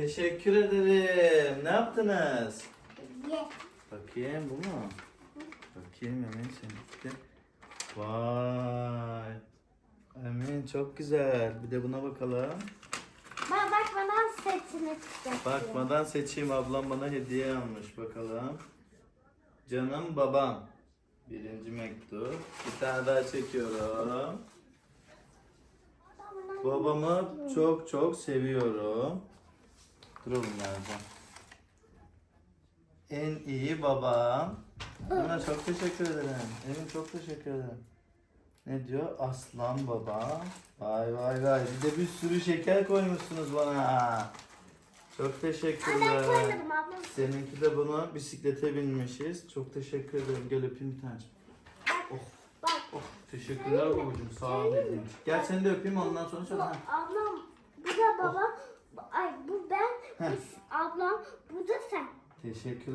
Teşekkür ederim. Ne yaptınız? Ye. Bakayım bu mu? Bakayım Emin seninki. Vay. Emin çok güzel. Bir de buna bakalım. Bak bak bana setini çıkacak. Bakmadan seçeyim. Ablam bana hediye almış. Bakalım. Canım babam. Birinci mektup. Bir tane daha çekiyorum. Babamı çok çok seviyorum. Oğlum nerede? En iyi babam. Buna çok teşekkür ederim. Emin çok teşekkür ederim. Ne diyor? Aslan baba. Vay vay vay. Bir de bir sürü şeker koymuşsunuz bana. Çok Ben teşekkürler. koymadım ablam. Seninki de buna bisiklete binmişiz. Çok teşekkür ederim. Gel öpeyim bir tane. Oh, Bak. oh. Teşekkürler babacığım. Sağ ol. Gel seni de öpeyim ondan sonra söyle. Ablam. Bu da baba. Ablam. Bu da sen. Teşekkürler.